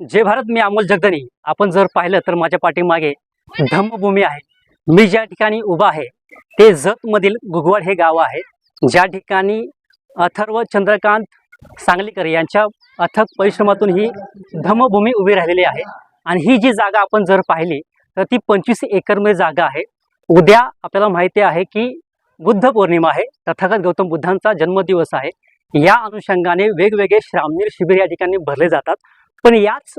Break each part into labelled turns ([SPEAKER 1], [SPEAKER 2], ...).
[SPEAKER 1] जय भारत मी अमोल जगदनी. आपण जर पाहिलं तर माझ्या पाठीमागे धम्मभूमी आहे. मी ज्या ठिकाणी उभा आहे ते जतमधील गुगवड हे गाव आहे. ज्या ठिकाणी अथर्व चंद्रकांत सांगलीकर यांच्या अथक परिश्रमातून ही धम्मभूमी उभी राहिलेली आहे. आणि ही जी जागा आपण जर पाहिली तर ती पंचवीस एकरमध्ये जागा आहे. उद्या आपल्याला माहिती आहे की बुद्ध पौर्णिमा आहे. तथागत गौतम बुद्धांचा जन्मदिवस आहे. या अनुषंगाने वेगवेगळे श्रामणीर शिबिर या ठिकाणी भरले जातात. पण याच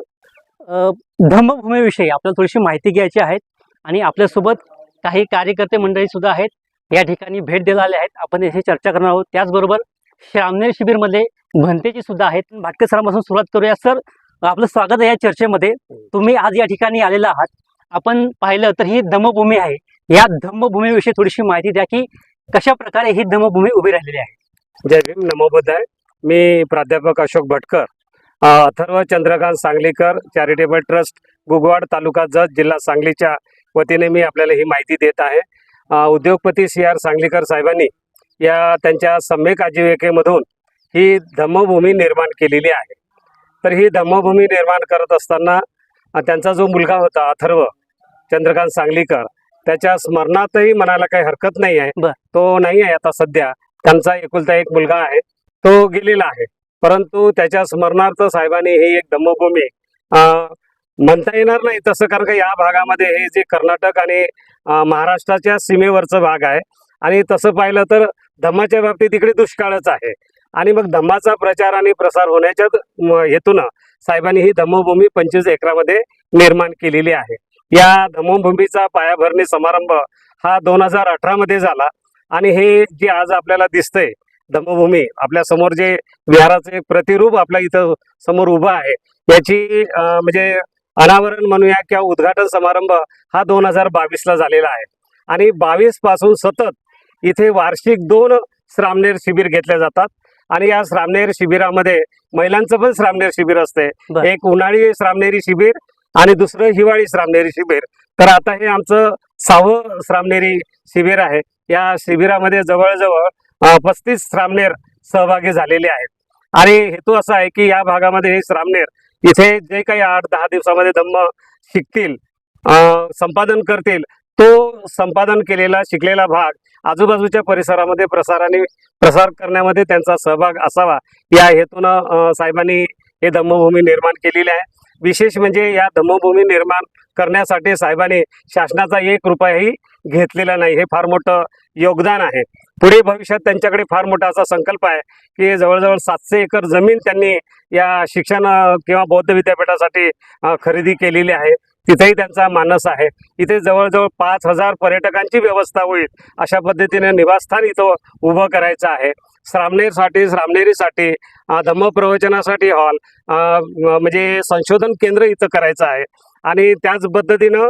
[SPEAKER 1] धम्मभूमीविषयी आपल्याला थोडीशी माहिती घ्यायची आहे आणि आपल्यासोबत काही कार्यकर्ते मंडळी सुद्धा आहेत. या ठिकाणी भेट द्यायला आले आहेत. आपण याची चर्चा करणार आहोत. त्याचबरोबर श्रामनेर शिबिरमध्ये भंतेची सुद्धा आहेत. भाटकर सरांपासून सुरुवात करूया. सर आपलं स्वागत आहे या चर्चेमध्ये. तुम्ही आज या ठिकाणी आलेला आहात. आपण पाहिलं तर ही धम्मभूमी आहे. या धम्मभूमीविषयी थोडीशी माहिती द्या की कशा प्रकारे ही धम्मभूमी उभी राहिलेली आहे?
[SPEAKER 2] जय भीम. नमो मी प्राध्यापक अशोक भटकर. अथर्व चंद्रकांत सांगलीकर चॅरिटेबल ट्रस्ट गुगवाड तालुका जत जिल्हा सांगलीच्या वतीने मी आपल्याला ही माहिती देत आहे. उद्योगपती सी आर सांगलीकर साहेबांनी या त्यांच्या सम्यक आजीविकेमधून ही धम्मभूमी निर्माण केलेली आहे. तर ही धम्मभूमी निर्माण करत असताना त्यांचा जो मुलगा होता अथर्व चंद्रकांत सांगलीकर त्याच्या स्मरणातही म्हणायला काही हरकत नाही आहे. तो नाही आहे आता सध्या. त्यांचा एकुलता एक मुलगा आहे. तो गेलेला आहे. परंतु त्याच्या स्मरणार्थ साहेबांनी ही एक धम्मभूमी म्हणता येणार नाही तसं कारण का या भागामध्ये हे जे कर्नाटक आणि महाराष्ट्राच्या सीमेवरचं भाग आहे. आणि तसं पाहिलं तर धम्माच्या बाबतीत इकडे दुष्काळच आहे. आणि मग धम्माचा प्रचार आणि प्रसार होण्याच्या हेतून हेतूनं साहेबांनी ही धम्मभूमी पंचवीस एकरामध्ये निर्माण केलेली आहे. या धम्मभूमीचा पायाभरणी समारंभ हा दोन हजार अठरामध्ये झाला. आणि हे जे आज आपल्याला दिसतंय धम्मभूमी आपल्यासमोर जे विहाराचं प्रतिरूप आपल्या इथं समोर उभं आहे याची म्हणजे अनावरण म्हणूया किंवा उद्घाटन समारंभ हा दोन हजार बावीसला झालेला आहे. आणि बावीसपासून सतत इथे वार्षिक दोन श्रामनेर शिबिर घेतले जातात आणि या श्रामनेर शिबिरामध्ये महिलांचं पण श्रामनेर शिबिर असते. एक उन्हाळी श्रामनेरी शिबिर आणि दुसरं हिवाळी श्रामनेरी शिबिर. तर आता हे आमचं सहावं श्रामनेरी शिबिर आहे. या शिबिरामध्ये जवळजवळ पस्तीस श्रामनेर सहभागी झालेले आहेत. आणि हेतू असा आहे की या भागामध्ये हे श्रामनेर इथे जे काही आठ दहा दिवसामध्ये धम्म शिकतील संपादन करतील तो संपादन केलेला शिकलेला भाग आजूबाजूच्या परिसरामध्ये प्रसाराने प्रसार करण्यामध्ये त्यांचा सहभाग असावा. या हेतूनं साहेबांनी हे धम्मभूमी निर्माण केलेली आहे. विशेष म्हणजे या धम्मभूमी निर्माण करण्यासाठी साहेबांनी शासनाचा एक रुपयाही घेतलेला नाही. हे फार मोठं योगदान आहे. पुढे भविष्यात त्यांच्याकडे फार मोठा असा संकल्प आहे की जवळजवळ सातशे एकर जमीन त्यांनी या शिक्षण किंवा बौद्ध विद्यापीठासाठी खरेदी केलेली आहे. तिथेही त्यांचा मानस आहे. इथे जवळजवळ पाच हजार पर्यटकांची व्यवस्था होईल अशा पद्धतीने निवासस्थान इथं उभं करायचं आहे. श्रामनेरसाठी श्रामनेरीसाठी धम्मप्रवचनासाठी हॉल म्हणजे संशोधन केंद्र इथं करायचं आहे. आणि त्याच पद्धतीनं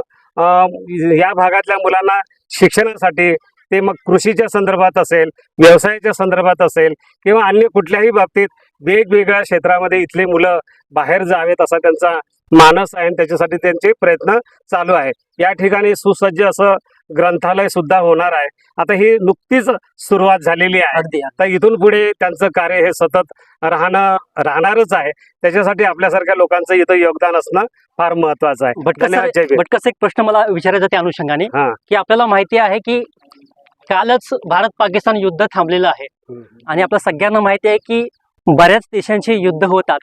[SPEAKER 2] या भागातल्या मुलांना शिक्षणासाठी ते मग कृषीच्या संदर्भात असेल व्यवसायाच्या संदर्भात असेल किंवा अन्य कुठल्याही बाबतीत वेगवेगळ्या क्षेत्रामध्ये इथले मुलं बाहेर जावेत असा त्यांचा मानस आहे आणि त्याच्यासाठी त्यांचे प्रयत्न चालू आहे. या ठिकाणी सुसज्ज असं ग्रंथालय सुद्धा होणार आहे. आता ही नुकतीच सुरुवात झालेली आहे.
[SPEAKER 1] अगदी
[SPEAKER 2] तर इथून पुढे त्यांचं कार्य हे सतत राहणं राहणारच आहे. त्याच्यासाठी आपल्यासारख्या लोकांचं इथं योगदान असणं फार महत्वाचं आहे.
[SPEAKER 1] भटकस एक प्रश्न मला विचारायचा त्या अनुषंगाने. की आपल्याला माहिती आहे की कालच भारत पाकिस्तान युद्ध थांबलेलं आहे. आणि आपल्या सगळ्यांना माहिती आहे की बऱ्याच देशांची युद्ध होतात.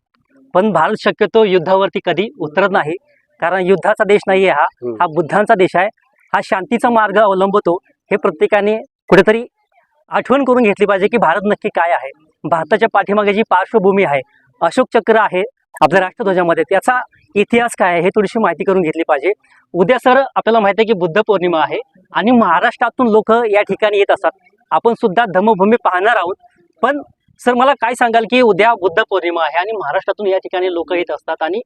[SPEAKER 1] पण भारत शक्यतो युद्धावरती कधी उतरत नाही. कारण युद्धाचा देश नाही आहे हा. हा बुद्धांचा देश आहे. हा शांतीचा मार्ग अवलंबतो. हे प्रत्येकाने कुठेतरी आठवण करून घेतली पाहिजे की भारत नक्की काय आहे. भारताच्या पाठीमागे जी पार्श्वभूमी आहे अशोक चक्र आहे आपल्या राष्ट्रध्वजामध्ये. त्याचा इतिहास काय आहे हे थोडीशी माहिती करून घेतली पाहिजे. उद्या सर आपल्याला माहिती आहे की बुद्ध पौर्णिमा आहे आणि महाराष्ट्रातून लोक या ठिकाणी येत असतात. आपण सुद्धा धम्मभूमी पाहणार आहोत. पण सर मला काय सांगाल की उद्या बुद्ध पौर्णिमा आहे आणि महाराष्ट्रातून या ठिकाणी लोक येत असतात आणि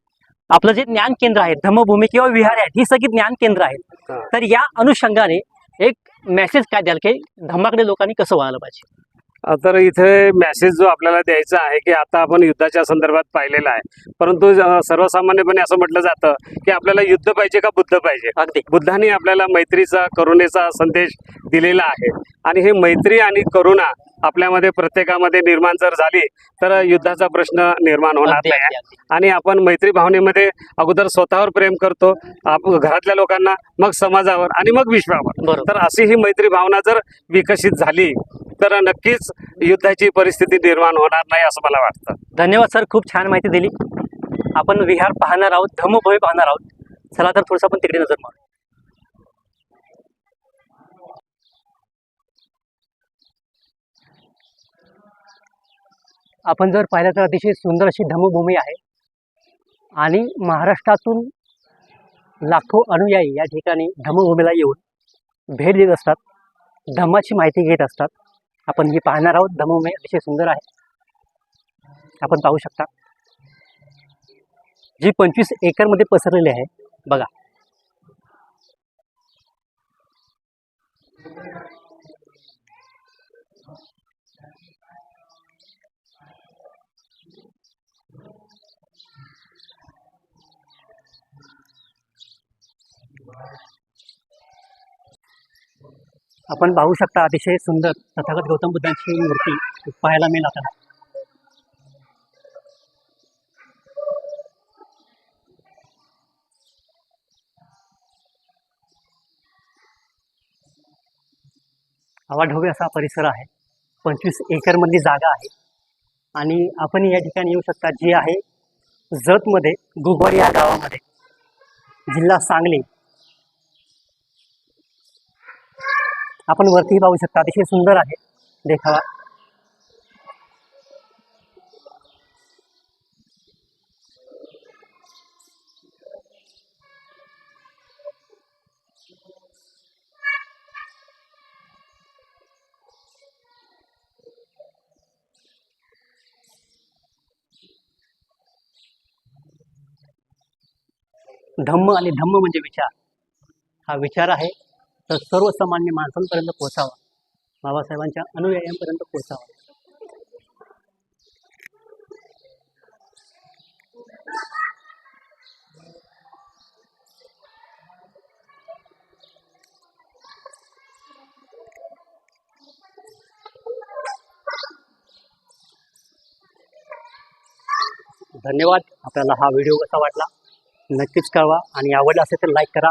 [SPEAKER 1] आपलं जे ज्ञान केंद्र आहे धम्मभूमी किंवा विहार आहेत ही सगळी ज्ञान केंद्र आहेत. तर या अनुषंगाने एक मेसेज काय द्याल की धम्माकडे लोकांनी कसं व्हायला पाहिजे?
[SPEAKER 2] तर इथे मेसेज जो आपल्याला द्यायचा आहे की आता आपण युद्धाच्या संदर्भात पाहिलेला आहे. परंतु सर्वसामान्यपणे असं म्हटलं जातं की आपल्याला युद्ध पाहिजे का बुद्ध पाहिजे?
[SPEAKER 1] अगदी.
[SPEAKER 2] बुद्धांनी आपल्याला मैत्रीचा करुणेचा संदेश दिलेला आहे. आणि हे मैत्री आणि करुणा आपल्यामध्ये प्रत्येकामध्ये निर्माण जर झाली तर युद्धाचा प्रश्न निर्माण होणार नाही. आणि आपण मैत्री भावनेमध्ये अगोदर स्वतःवर प्रेम करतो आप घरातल्या लोकांना मग समाजावर आणि मग विश्वावर. तर अशी ही मैत्री भावना जर विकसित झाली तर नक्कीच युद्धाची परिस्थिती निर्माण होणार नाही असं मला वाटतं.
[SPEAKER 1] धन्यवाद सर खूप छान माहिती दिली. आपण विहार पाहणार आहोत धम्मभूमी पाहणार आहोत. चला तर थोडंसं आपण तिकडे नजर मारू. आपण जर पाहिलं तर अतिशय सुंदर अशी धम्मभूमी आहे. आणि महाराष्ट्रातून लाखो अनुयायी या ठिकाणी धम्मभूमीला येऊन भेट देत असतात. धम्माची माहिती घेत असतात. आपण ही पाहणार आहोत. धम्मभूमी अतिशय सुंदर आहे. आपण पाहू शकता. जी पंचवीस एकरमध्ये पसरलेली आहे बघा. आपण पाहू शकता अतिशय सुंदर तथागत गौतम बुद्धांची मूर्ती पाहायला मिळेल आपल्याला. आवाढव्य असा परिसर आहे. पंचवीस एकरमधली जागा आहे. आणि आपण या ठिकाणी येऊ शकता जी आहे जतमध्ये गुगवार या गावामध्ये. जिल्हा सांगली आपण वरतीही पाहू शकता अतिशय सुंदर आहे देखावा. धम्म आणि धम्म म्हणजे विचार. हा विचार आहे. तर सर्वसामान्य माणसांपर्यंत पोहोचावा. बाबासाहेबांच्या अनुयायांपर्यंत पोहोचावा. धन्यवाद. आपल्याला हा व्हिडिओ कसा वाटला? नक्कीच कळवा आणि आवडला असेल तर लाईक करा.